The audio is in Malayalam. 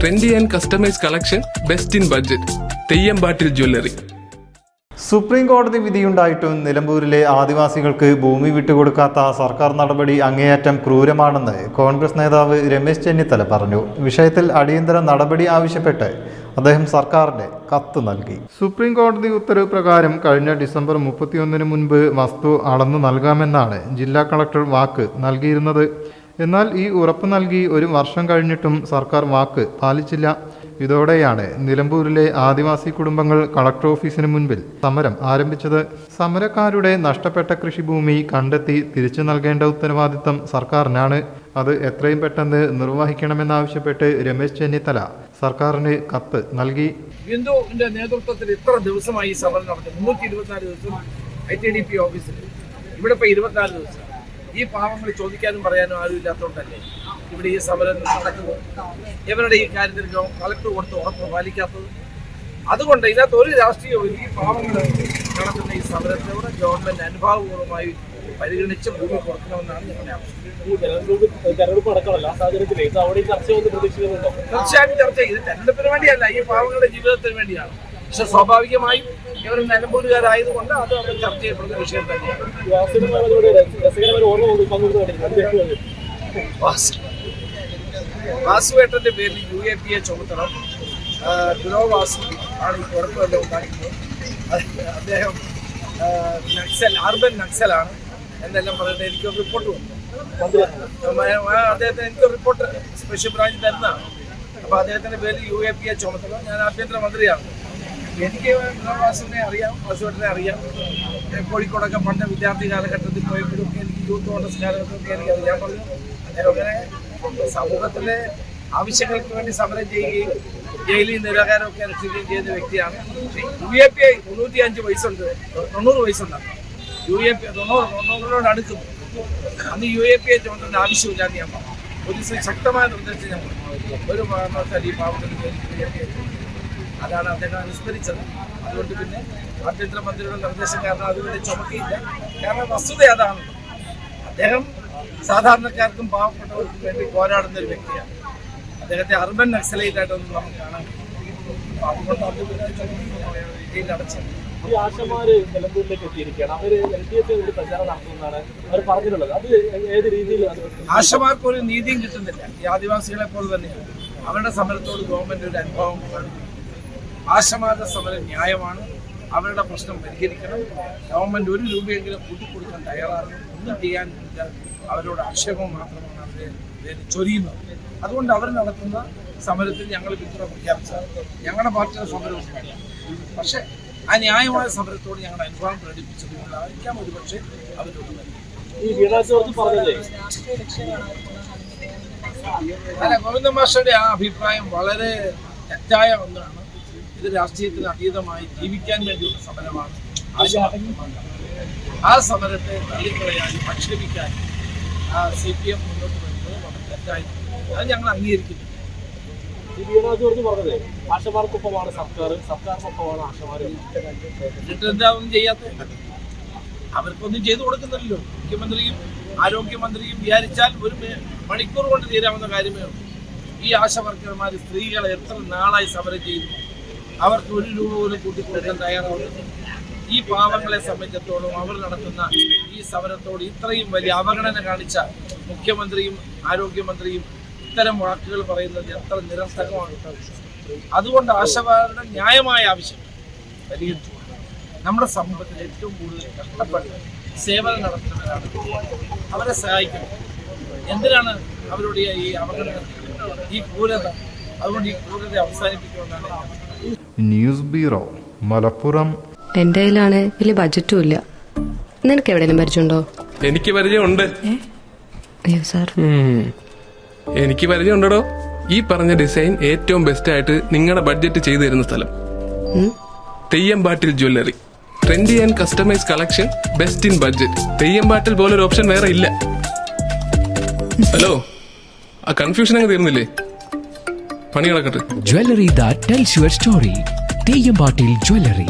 Trendy and customise collection best in budget Theyyampattil jewellery supreme കോടതി വിധിയുണ്ടായിട്ടും നിലമ്പൂരിലെ ആദിവാസികൾക്ക് ഭൂമി വിട്ടുകൊടുക്കാത്ത സർക്കാർ നടപടി അങ്ങേയറ്റം ക്രൂരമാണെന്ന് കോൺഗ്രസ് നേതാവ് രമേശ് ചെന്നിത്തല പറഞ്ഞു. വിഷയത്തിൽ അടിയന്തര നടപടി ആവശ്യപ്പെട്ട് അദ്ദേഹം സർക്കാരിന് കത്ത് നൽകി. സുപ്രീം കോടതി ഉത്തരവ് പ്രകാരം കഴിഞ്ഞ ഡിസംബർ മുപ്പത്തിയൊന്നിന് മുൻപ് വസ്തു അളന്നു നൽകാമെന്നാണ് ജില്ലാ കളക്ടർ വാക്ക് നൽകിയിരുന്നത്. എന്നാൽ ഈ ഉറപ്പ് നൽകി ഒരു വർഷം കഴിഞ്ഞിട്ടും സർക്കാർ വാക്ക് പാലിച്ചില്ല. ഇതോടെയാണ് നിലമ്പൂരിലെ ആദിവാസി കുടുംബങ്ങൾ കളക്ടർ ഓഫീസിന് മുൻപിൽ സമരം ആരംഭിച്ചത്. സമരക്കാരുടെ നഷ്ടപ്പെട്ട കൃഷിഭൂമി കണ്ടെത്തി തിരിച്ചു നൽകേണ്ട ഉത്തരവാദിത്തം സർക്കാരിനാണ്. അത് എത്രയും പെട്ടെന്ന് നിർവഹിക്കണമെന്നാവശ്യപ്പെട്ട് രമേശ് ചെന്നിത്തല സർക്കാരിന് കത്ത് നൽകി. ബിന്ദുവിന്റെ നേതൃത്വത്തിൽ ഇത്ര ദിവസമായി സമരം നടത്തി മുന്നൂറ്റി ഇരുപത്തിനാല് ദിവസം ഐ ടി ഡി പി ഓഫീസിൽ. ഇവിടെ ഇപ്പൊ ഇരുപത്തിനാല് ദിവസം. ഈ പാവങ്ങൾ ചോദിക്കാനും പറയാനും ആരും ഇല്ലാത്തതുകൊണ്ടല്ലേ ഇവിടെ ഈ സമരം നടക്കുന്നത്? ഇവരുടെ ഈ കാര്യത്തിൽ കളക്ടർ കൊടുത്ത് ഉറപ്പ് പാലിക്കാത്തത്? അതുകൊണ്ട് ഇതിനകത്ത് ഒരു രാഷ്ട്രീയവും ഈ പാവങ്ങൾ നടത്തുന്ന ഈ സമരത്തോട് ഗവൺമെന്റ് അനുഭാവപൂർവമായി പരിഗണിച്ച് ഭൂമി കൊടുക്കണമെന്നാണ് ഞങ്ങളുടെ ആവശ്യം. തെരഞ്ഞെടുപ്പ് തെരഞ്ഞെടുപ്പ് അടക്കമല്ല ആ സാഹചര്യത്തിൽ ഇത് അവിടെ ചർച്ച വന്ന് പ്രതീക്ഷിക്കുന്നുണ്ടോ? തീർച്ചയായും ചർച്ച ഇത് തെരഞ്ഞെടുപ്പിന് വേണ്ടിയല്ല ഈ പാവങ്ങളുടെ ജീവിതത്തിന് വേണ്ടിയാണ്. പക്ഷെ സ്വാഭാവികമായി ഇവർ നിലമ്പൂരുകാരായതുകൊണ്ട് അത് അവർ ചർച്ച ചെയ്യപ്പെടുന്ന വിഷയം തന്നെയാണ്. വാസുവേട്ടന്റെ പേരിൽ യു എ പി എ ചുമത്തണം. ആ, ഗുരോ വാസു ആണ് ഈ കുഴപ്പമെല്ലാം ഉണ്ടാക്കുന്നത് അദ്ദേഹം നക്സൽ അർബൻ നക്സലാണ് എന്നെല്ലാം പറയുന്നത് എനിക്കൊരു റിപ്പോർട്ട് വന്നു അദ്ദേഹത്തിന് എനിക്ക് റിപ്പോർട്ട് സ്പെഷ്യൽ ബ്രാഞ്ച് തരുന്നതാണ്. അപ്പൊ അദ്ദേഹത്തിന്റെ പേരിൽ യു എ പി എ ചുമത്തണം. ഞാൻ ആഭ്യന്തര മന്ത്രിയാണ് എനിക്ക് വാസുവിനെ അറിയാം വാസുവേട്ടനെ അറിയാം. കോഴിക്കോടൊക്കെ പണ്ട് വിദ്യാർത്ഥി കാലഘട്ടത്തിൽ പോയപ്പോഴൊക്കെ എനിക്ക് യൂത്ത് കോൺഗ്രസ് കാലഘട്ടമൊക്കെ എനിക്ക് അറിയാൻ പറഞ്ഞു അദ്ദേഹം അങ്ങനെ സമൂഹത്തിലെ ആവശ്യങ്ങൾക്ക് വേണ്ടി സമരം ചെയ്യുകയും ജയിലിൽ നിരാകാരമൊക്കെ അനുഷ്ഠിക്കുകയും ചെയ്യുന്ന വ്യക്തിയാണ്. യു എ പി ഐ തൊണ്ണൂറ്റി അഞ്ച് വയസ്സുണ്ട്. തൊണ്ണൂറ് വയസ്സുണ്ടാണ് യു എ പി തൊണ്ണൂറ് തൊണ്ണൂറിനോട് അടുക്കുന്നു അന്ന് യു എ പി ഐ ചുമത്തേണ്ട ആവശ്യമില്ലാന്ന് ഞാൻ പറഞ്ഞു. പോലീസിന് ശക്തമായ നിർദ്ദേശം ഞാൻ പറഞ്ഞു. ഒരു കാരണവശാൽ ഈ പാവത്തിന് അതാണ് അദ്ദേഹം അനുസ്മരിച്ചത്. അതുകൊണ്ട് പിന്നെ ആഭ്യന്തരമന്ത്രിയുടെ നിർദ്ദേശം കാരണം അതുവരെ ചുമക്കിയില്ല കാരണം വസ്തുത അതാണ്. അദ്ദേഹം സാധാരണക്കാർക്കും പാവപ്പെട്ടവർക്കും വേണ്ടി പോരാടുന്ന ഒരു വ്യക്തിയാണ്. അദ്ദേഹത്തെ അർബൻ നക്സലൈറ്റ് ആയിട്ടൊന്നും നമുക്ക് കാണാൻ അതുകൊണ്ട് അത് പിന്നെ ചുമത്തി ജയിലിൽ അടച്ചത് ഈ ആശമാര് നിലമ്പൂരിലേക്ക് എത്തിയിരിക്കുകയാണ്. അവർ എൽ ഡി എഫ് ഒരു പ്രചാരണം നടത്തുന്നതാണ് അവർ പറഞ്ഞിട്ടുള്ളത്. അത് ഏത് രീതിയിൽ അത് ആശമാർക്ക് ഒരു നീതിയും കിട്ടുന്നില്ല. ഈ ആദിവാസികളെ പോലെ തന്നെയാണ്. അവരുടെ സമരത്തോട് ഗവൺമെന്റ് ഒരു അനുഭവം ആശമാരുടെ സമരം ന്യായമാണ്. അവരുടെ പ്രശ്നം പരിഹരിക്കണം. ഗവൺമെന്റ് ഒരു രൂപയെങ്കിലും കൂട്ടിക്കൊടുക്കാൻ തയ്യാറാണ് ഒന്നും ചെയ്യാനില്ല അവരോട് ആക്ഷേപം മാത്രമാണ് അവരെ ചൊരിയുന്നത്. അതുകൊണ്ട് അവർ നടത്തുന്ന സമരത്തിൽ ഞങ്ങൾ പിന്തുണ പ്രഖ്യാപിച്ചത് ഞങ്ങളുടെ പാർട്ടിയുടെ സമരവും പക്ഷേ ആ ന്യായമായ സമരത്തോട് ഞങ്ങൾ അനുഭവം പ്രകടിപ്പിച്ചതുകൊണ്ടായിരിക്കാം ഒരുപക്ഷെ അവരോട് അല്ല ഗോവിന്ദ മാഷയുടെ ആ അഭിപ്രായം വളരെ തെറ്റായ ഒന്നാണ്. ഇത് രാഷ്ട്രീയത്തിന് അതീതമായി ജീവിക്കാൻ വേണ്ടിയുള്ള സമരമാണ്. ആ സമരം- ആ സമരത്തെ തള്ളിക്കളയാനും ആക്ഷേപിക്കാനും ആ സി പി എം മുന്നോട്ട് വരുന്നത് വളരെ തെറ്റായി അത് ഞങ്ങൾ അംഗീകരിക്കുന്നു ആശമാർക്കൊപ്പമാണ് സർക്കാർ സർക്കാരിനൊപ്പമാണ് ആശമാർ എന്നിട്ട് എന്താ ഒന്നും ചെയ്യാത്ത അവർക്കൊന്നും ചെയ്തു കൊടുക്കുന്നില്ലല്ലോ. മുഖ്യമന്ത്രിയും ആരോഗ്യമന്ത്രിയും വിചാരിച്ചാൽ ഒരു മണിക്കൂർ കൊണ്ട് തീരാവുന്ന കാര്യമേ ഉള്ളൂ. ഈ ആശാവർക്കർമാർ സ്ത്രീകളെ എത്ര നാളായി സമരം ചെയ്യുന്നു? അവർക്ക് ഒരു രൂപ പോലും കൂട്ടിക്കൊടുക്കാൻ തയ്യാറാവുന്നത് ഈ പാവങ്ങളെ സംബന്ധിച്ചിടത്തോളം അവർ നടത്തുന്ന ഈ സമരത്തോട് ഇത്രയും വലിയ അവഗണന കാണിച്ച മുഖ്യമന്ത്രിയും ആരോഗ്യമന്ത്രിയും ഇത്തരം വാക്കുകൾ പറയുന്നത് എത്ര നിരർത്ഥകമാണ്. അതുകൊണ്ട് ആശാവാരുടെ ന്യായമായ ആവശ്യം. പരിഹരിച്ചു നമ്മുടെ സമൂഹത്തിൽ ഏറ്റവും കൂടുതൽ കഷ്ടപ്പെട്ട് സേവനം നടത്തുന്നവരാണ് അവരെ സഹായിക്കണം എന്തിനാണ് അവരുടെ ഈ അവഗണന? ഈ ക്രൂരത. അതുകൊണ്ട് ഈ ക്രൂരത അവസാനിപ്പിക്കുമെന്നാണ് ന്യൂസ് ബ്യൂറോ മലപ്പുറം. എന്റെ കയ്യിലാണ് വലിയ ബജറ്റും ഇല്ല. നിനക്ക് എവിടെയെങ്കിലും പരിചയമുണ്ടോ? എനിക്ക് പരിചയമുണ്ട്. അയ്യോ സാർ. എനിക്ക് പരിചയമുണ്ടോ ഈ പറഞ്ഞ ഡിസൈൻ ഏറ്റവും ബെസ്റ്റ് ആയിട്ട് നിങ്ങളുടെ ബഡ്ജറ്റ് ചെയ്തു തരുന്ന സ്ഥലം Theyyampattil jewellery trendy and customise collection best in budget Theyyampattil പോലൊരു ഓപ്ഷൻ വേറെ ഇല്ല. ഹലോ? ആ കൺഫ്യൂഷൻ അങ്ങ് തീർന്നില്ലേ? പണി പണികളൊക്കെ jewellery that tells your story Theyyampattil jewellery